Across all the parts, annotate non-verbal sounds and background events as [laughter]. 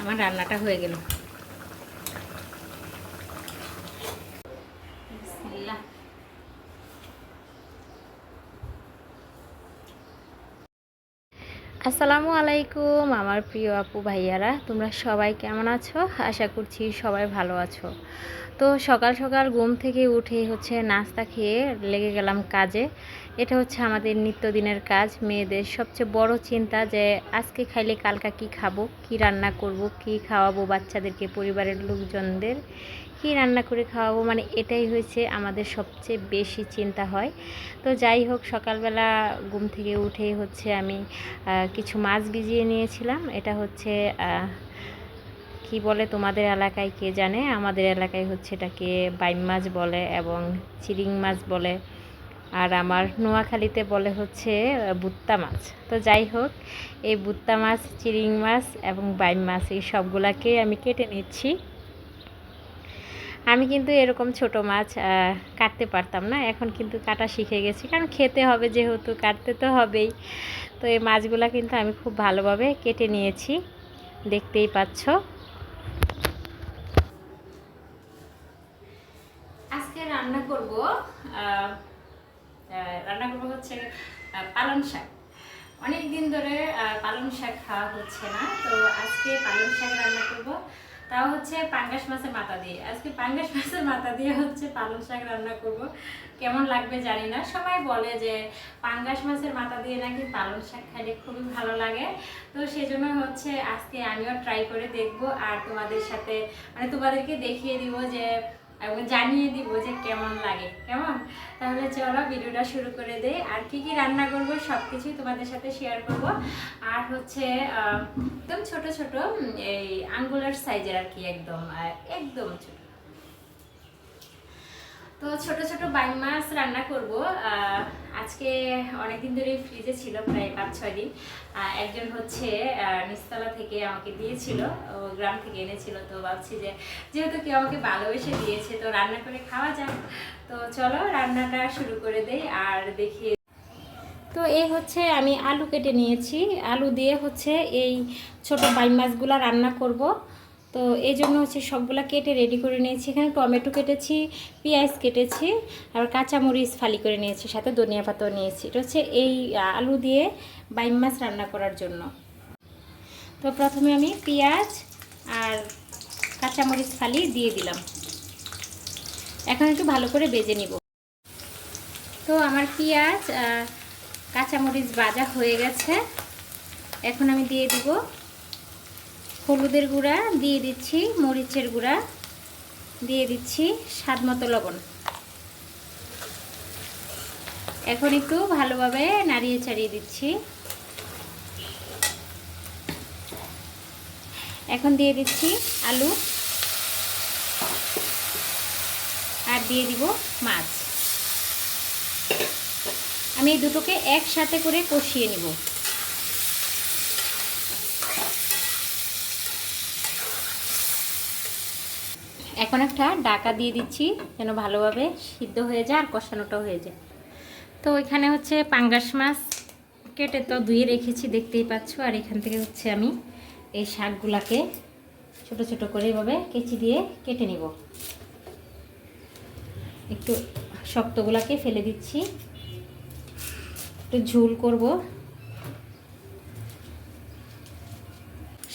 আমার রান্নাটা হয়ে গেল। আসসালামু আলাইকুম, আমার প্রিয় আপু ভাইয়ারা, তোমরা সবাই কেমন আছো? আশা করছি সবাই ভালো আছো। তো সকাল সকাল ঘুম থেকে উঠে হচ্ছে নাস্তা খেয়ে লেগে গেলাম কাজে। এটা হচ্ছে আমাদের নিত্যদিনের কাজ, মেয়েদের সবচেয়ে বড় চিন্তা যে আজকে খাইলে কালকা কি খাব, কি রান্না করব, কি খাওয়াবো বাচ্চাদেরকে, পরিবারের লোকজনদের। কি রান্না করে খাওয়াবো? মানে এটাই হয়েছে আমাদের সবচেয়ে বেশি চিন্তা হয়। তো যাই হোক, সকালবেলা ঘুম থেকে উঠেই হচ্ছে আমি কিছু মাছ ভিজিয়ে নিয়েছিলাম। এটা হচ্ছে কি বলে তোমাদের এলাকায় কে জানে? আমাদের এলাকায় হচ্ছে এটাকে বাইম মাছ বলে এবং চিরিং মাছ বলে। আর আমার নোয়াখালীতে বলে হচ্ছে বুত্তা মাছ। তো যাই হোক, এই বুত্তা মাছ, চিরিং মাছ এবং বাইম মাছ, এই সবগুলাকে আমি কেটে নিচ্ছি। আমি কিন্তু এরকম ছোট মাছ কাটতে পারতাম না। এখন কিন্তু কাটা শিখে গেছি। কারণ খেতে হবে যেহেতু, কাটতে তো হবেই। তো এই মাছগুলো কিন্তু আমি খুব ভালোভাবে কেটে নিয়েছি। দেখতেই পাচ্ছ। আজকে রান্না করব রান্না করব হচ্ছে পালং শাক। অনেক দিন ধরে পালং শাক খাওয়া হচ্ছে না। তো আজকে পালং শাক রান্না করব। তাও হচ্ছে পাঙ্গাস মাছের মাথা দিয়ে। আজকে পাঙ্গাস মাছের মাথা দিয়ে হচ্ছে পালং শাক রান্না করব। কেমন লাগবে জানি না। সবাই বলে যে পাঙ্গাস মাছের মাথা দিয়ে নাকি পালং শাক খাইলে খুবই ভালো লাগে। তো সেজন্য হচ্ছে আজকে আমিও ট্রাই করে দেখব। আর তোমাদের সাথে মানে তোমাদেরকে দেখিয়ে দিব যে এবং জানিয়ে দিব যে কেমন লাগে, কেমন? তাহলে চলো ভিডিওটা শুরু করে দেই। আর কি কি রান্না করব সব কিছুই তোমাদের সাথে শেয়ার করব। আর হচ্ছে একদম ছোট ছোট এই আঙ্গুলার সাইজের আর কি, একদম একদম ছোট। তো ছোট ছোট বাইম মাছ রান্না করব। আজকে অনেকদিন ধরে ফ্রিজে ছিল, প্রায় পাঁচ, ছয় দিন। একজন হচ্ছে নিস্তলা থেকে আমাকে দিয়েছিল, ও গ্রাম থেকে এনেছিল। তো ভাবছি যে, যেহেতু কেউ আমাকে ভালোবেসে দিয়েছে, তো রান্না করে খাওয়া যাক। তো চলো রান্নাটা শুরু করে দেই আর দেখি। তো এই হচ্ছে, আমি আলু কেটে নিয়েছি। আলু দিয়ে হচ্ছে এই ছোট বাইম মাছগুলো রান্না করব। তো এই জন্য হচ্ছে সবগুলা কেটে রেডি করে নিয়েছি। এখানে টমেটো কেটেছি, পেঁয়াজ কেটেছি, আর কাঁচামরিচ ফালি করে নিয়েছি, সাথে ধনিয়া পাতাও নিয়েছি। এটা হচ্ছে এই আলু দিয়ে বাইম মাছ রান্না করার জন্য। তো প্রথমে আমি পেঁয়াজ আর কাঁচামরিচ ফালি দিয়ে দিলাম। এখন একটু ভালো করে বেজে নিব। তো আমার পেঁয়াজ কাঁচামরিচ বাজা হয়ে গেছে। এখন আমি দিয়ে দিব হলুদের গুঁড়া, দিয়ে দিচ্ছি মরিচের গুঁড়া, দিয়ে দিচ্ছি স্বাদ মতো লবণ। এখন একটু ভালোভাবে নাড়িয়ে চাড়িয়ে দিচ্ছি। এখন দিয়ে দিচ্ছি আলু। আর দিয়ে দিব মাছ। আমি দুটোকে একসাথে করে কষিয়ে নিব। এখন একটা ডাকা দিয়ে দিচ্ছি, যেন ভালোভাবে সিদ্ধ হয়ে যায় আর কষানোটাও হয়ে যায়। তো এখানে হচ্ছে পাঙ্গাস মাছ কেটে তো ধুয়ে রেখেছি, দেখতেই পাচ্ছ। আর এখান থেকে হচ্ছে আমি এই শাকগুলাকে ছোট ছোট করে এভাবে কেচি দিয়ে কেটে নিব। একটু শক্তগুলাকে ফেলে দিচ্ছি। একটু ঝুল করব।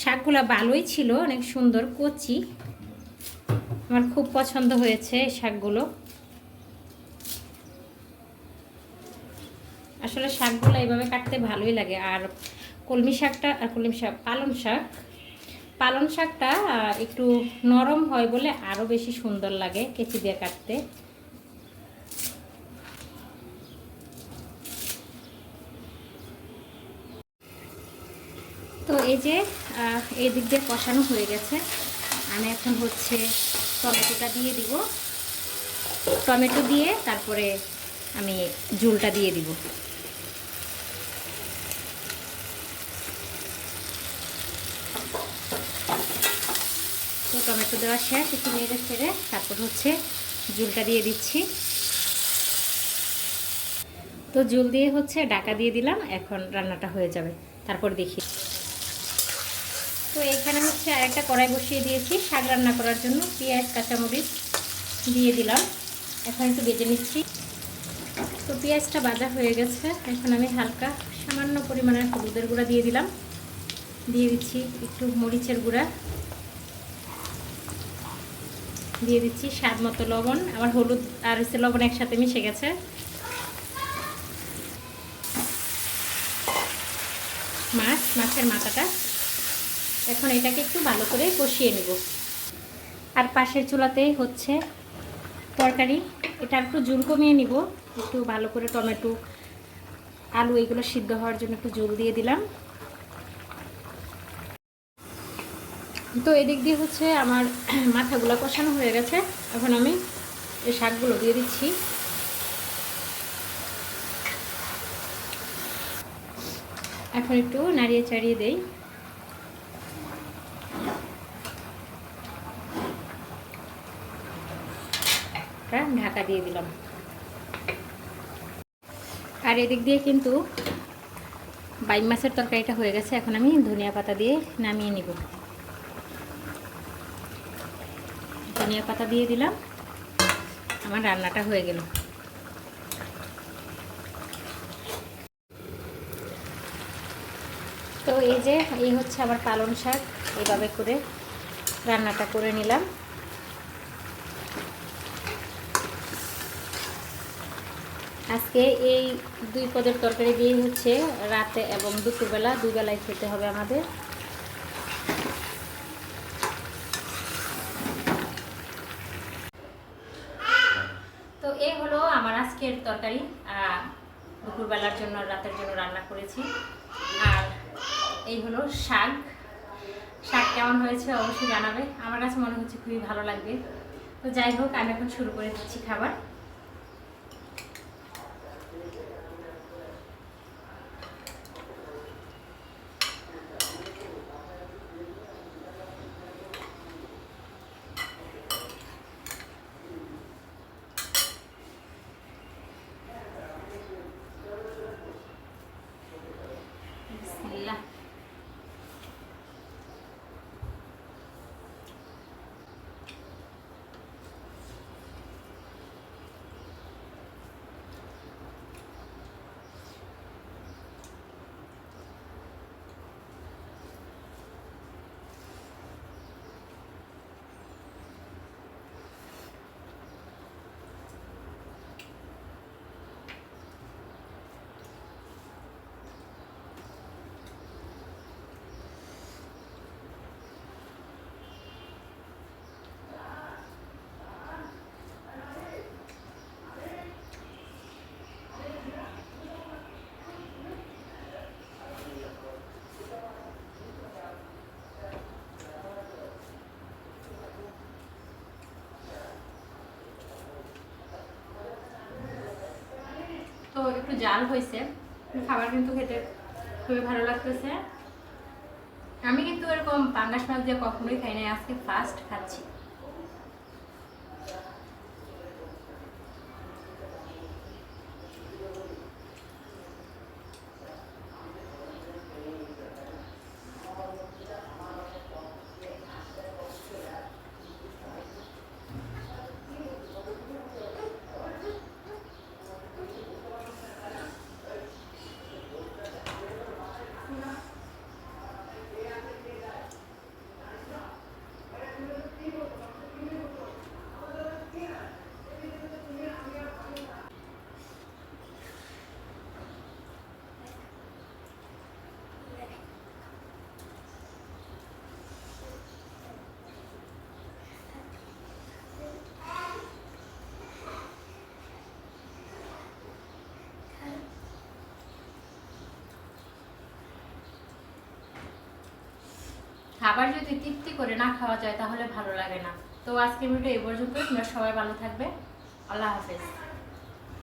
শাকগুলা ভালোই ছিল, অনেক সুন্দর কচি। আমার খুব পছন্দ হয়েছে শাকগুলো। আসলে শাকগুলো এইভাবে কাটতে ভালোই লাগে। আর কলমি শাকটা, আর কলমি শাক, পালং শাক। পালং শাকটা একটু নরম হয় বলে আরও বেশি সুন্দর লাগে কেচি দিয়ে কাটতে। তো এই যে এই দিক দিয়ে কষানো হয়ে গেছে। আমি এখন হচ্ছে টমেটোটা দিয়ে দিব। টমেটো দিয়ে তারপরে আমি ঝুলটা দিয়ে দিব। তো টমেটো দেওয়া শেষ, একটু নেড়ে ছেড়ে তারপর হচ্ছে ঝুলটা দিয়ে দিচ্ছি। তো ঝুল দিয়ে হচ্ছে ডাকা দিয়ে দিলাম, এখন রান্নাটা হয়ে যাবে। তারপর দেখি। তো এখানে হচ্ছে আরেকটা কড়াই বসিয়ে দিয়েছি, শাক রান্না করার জন্য। পেঁয়াজ, কাঁচামরিচ দিয়ে দিলাম। এখন একটু বেজে নিচ্ছি। তো পেঁয়াজটা বাজা হয়ে গেছে। এখন আমি হালকা সামান্য পরিমাণের হলুদের গুঁড়া দিয়ে দিলাম। দিয়ে দিচ্ছি একটু মরিচের গুঁড়া। দিয়ে দিচ্ছি স্বাদ মতো লবণ। আমার হলুদ আর হচ্ছে লবণ একসাথে মিশে গেছে। মাছ, মাছের মাথাটা এখন এটাকে একটু ভালো করে কষিয়ে নেব। আর পাশের চুলাতেই হচ্ছে তরকারি। এটা একটু জুল কমিয়ে নিব। একটু ভালো করে টমেটো, আলু এগুলো সিদ্ধ হওয়ার জন্য একটু জল দিয়ে দিলাম। তো এদিক দিয়ে হচ্ছে আমার [clears throat] মাথাগুলো কষানো হয়ে গেছে। এখন আমি এই শাকগুলো দিয়ে দিচ্ছি। এখন একটু নাড়িয়ে চাড়িয়ে দেই। ঢাকা দিয়ে দিলাম। আর এদিক দিয়ে কিন্তু বাইম মাছের তরকারিটা হয়ে গেছে, এখন আমি ধনিয়া পাতা দিয়ে নামিয়ে নিব। ধনিয়া পাতা দিয়ে দিলাম, আমার রান্নাটা হয়ে গেল। তো এই যে, এই হচ্ছে আমার পালং শাক, এইভাবে করে রান্নাটা করে নিলাম। আজকে এই দুই পদের তরকারি দিয়ে হচ্ছে রাতে এবং দুপুরবেলা দুই বেলায় খেতে হবে আমাদের। তো এই হলো আমার আজকের তরকারি দুপুরবেলার জন্য, রাতের জন্য রান্না করেছি। আর এই হলো শাক। শাক কেমন হয়েছে অবশ্যই জানাবে। আমার কাছে মনে হচ্ছে খুবই ভালো লাগবে। তো যাই হোক, আমি এখন শুরু করে দিচ্ছি খাবার বিসমিল্লাহ তো একটু জাল হয়েছে। খাবার কিন্তু খেতে খুবই ভালো লাগতেছে। আমি কিন্তু এরকম পাঙ্গাস মাছ দিয়ে কখনোই খাই নাই, আজকে ফার্স্ট খাচ্ছি। খাবার যদি তৃপ্তি করে না খাওয়া যায় তাহলে ভালো লাগে না। তো আজকে ভিডিও এই পর্যন্ত তোমরা সবাই ভালো থাকবে। আল্লাহ হাফেজ।